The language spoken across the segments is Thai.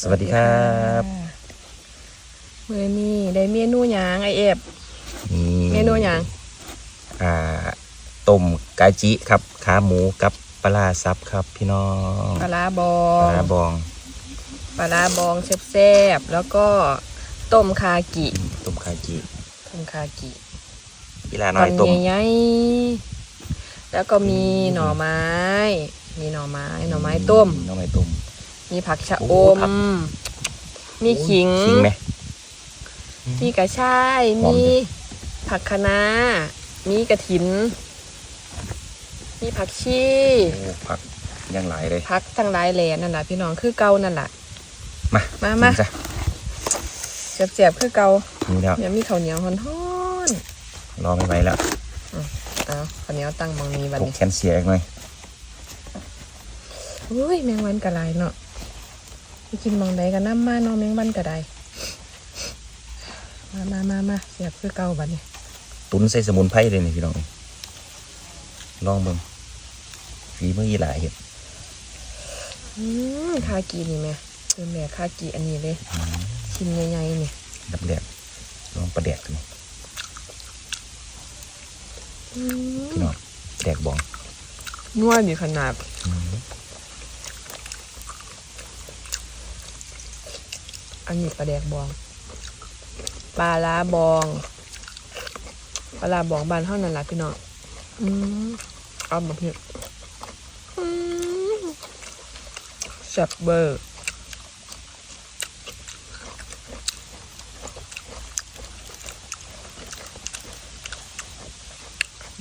สวัสดีครับมื้อนี้ได้เมนูหยังไอเอฟนี่เมนูหยังอ่าต้มกาจิครับ ขาหมูกับปลาร้าซับครับ พี่น้องปลาร้าบอปลางร้าบองปลาร้าบองแซ่บๆแล้วก็ต้มคากิอืมต้มคาจิต้มคากิพี่ลาน้อยต้มใหญ่ๆแล้วก็มีหน่อไม้ มีหน่อไม้ หน่อไม้ต้ม หน่อไม้ต้ม มีผักชะโอ้อมผักมีขิงขิงไหม มีกระชาย หอมมีดิผักคะน้า มีกระถิน มีผักชี โอ้ผักยังหลายเลยพักทั้งหลายแหล่นั่นแหละพี่น้องคือเก่านั่นแหละ มามากินมา จ้ะเจ็บๆคือเก่านี่แล้ว เดี๋ยวมีข้าวเหนียวฮ้อนรอไม่ไหวแล้วๆเอาข้าวเหนียวตั้งบางนี้บัดตกนี้แคนเสียอีกหน่อย อุ้ยแมงวันกระไรเนาะไป กินบางใดกันน้ำมาเนาะแมงวันกระไดมามามามาเสียบคือเก่าบัดนี้ ตุนใส่สมุนไพรเลยนี่พี่น้องลองเบิ่งฝีมืออีหลายเห็ดอืมคากีนี่แม่คือแม่คากีอันนี้เลยชิ้นใหญ่ๆนี่ดับแดกลองประแดกกันอืมพี่น้องแดกบองนัวดีขนาด อืม อั นนี้ปลาแดกบองปลาลาบองปลาลาบองบานเท่านั้นแหละพี่น้องอืมเอาแบบนี้อืมแซ่บเบอร์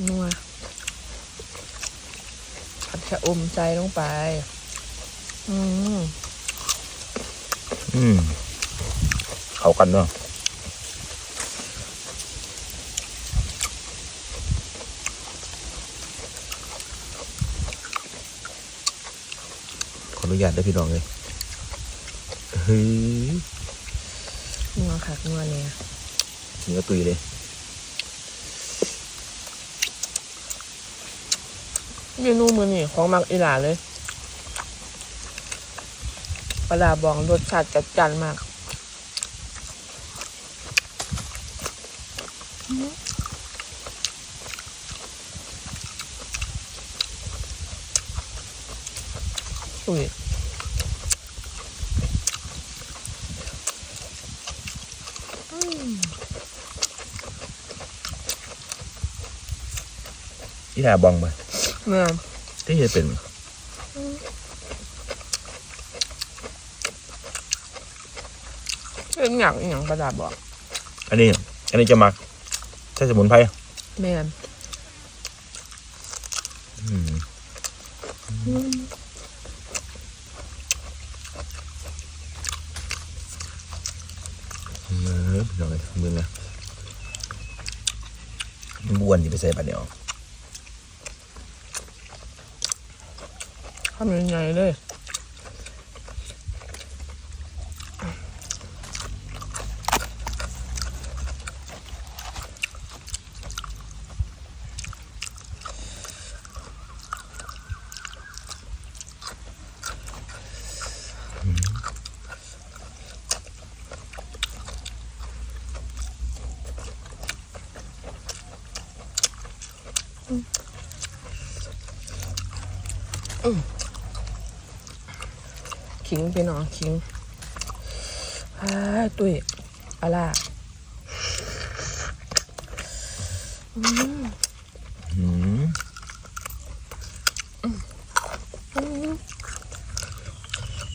นัวผัดชะอมใจลงไป อืม อืม เข้ากันเนาะขออนุญาตได้อพี่น้องเลยเฮ้ยนัวคักนัวเนี่ยเนื้อตุยเลยเมนูมือนี่ของมักอีหลาเลยปลาร้าบองรสชาติจัดจ้านมาก อุ้ยอีหลาบองมาเมื่อที่จะเป็นเป็นอย่างอหย่างปลาร้าบอก อันนี้ อันนี้จะมักใช่สมุนไพรแม่นอืม มือพี่น้องเลยมือนะบ้วนอยู่ไปใส่ปลาเดียวทำยังไงเลย ขิงพี่น้องขิงอ้ยตุ้ยอะล่ะอืม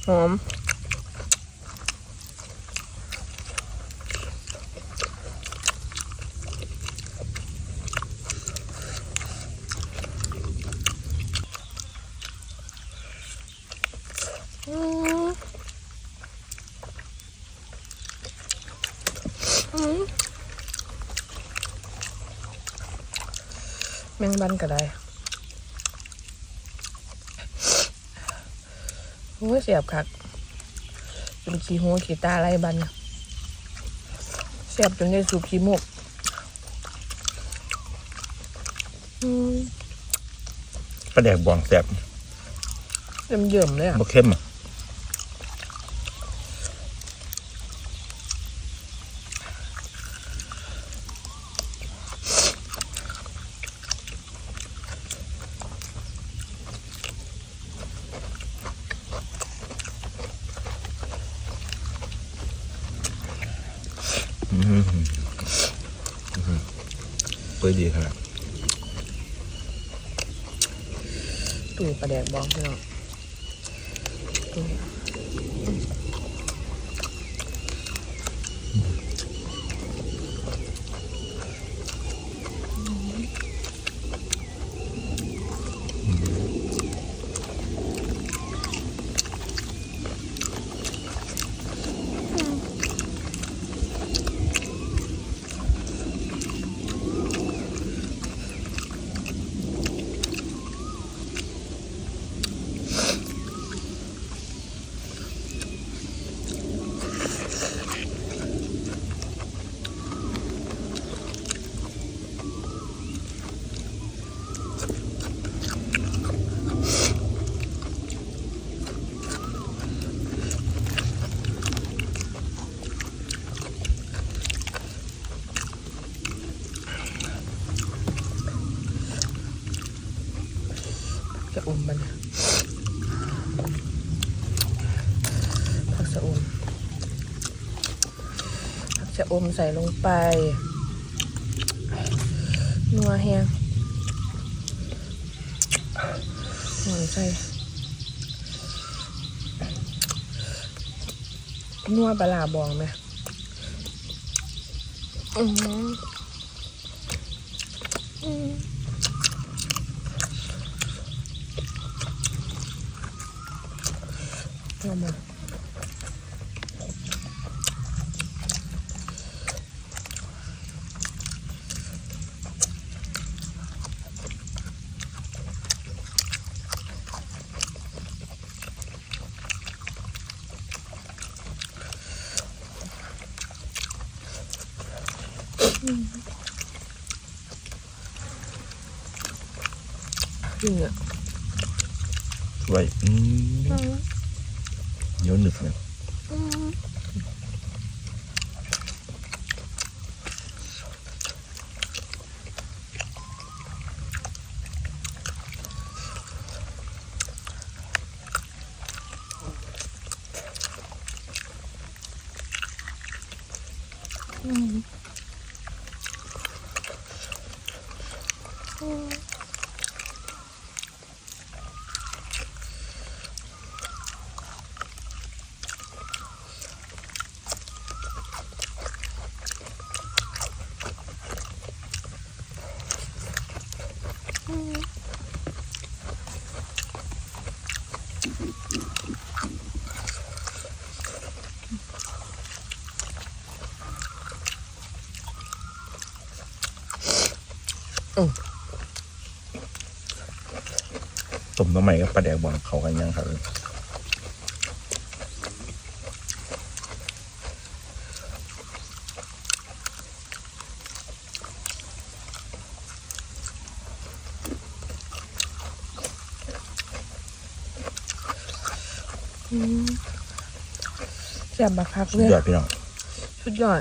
หอม แมงบันก็ได้โอ้ยเสียบคักจนขี้หัวขี้ตาไรบันเนี่ยเสียบจนได้สูบขี้มูกอืมปลาแดกบองแซ่บเยิ่มเยิ่มๆเลยอะบ่เข้มอะ เปื่อยดีขนาดตุยประแดกบองพี่น้องะอมมันผักสะอมผักสะอมใส่ลงไปนัวแห้งหอมใส่นัวปลาบองไหมอือหืออืมเอามาจริงอะไว้อืม เหนียวหนึบเนี่ย ต้มน้ำใหม่กับปลาแดกบองเขากันยังครับแซ่บบักคักสุเลดยยอดพี่น้อง สุดยอด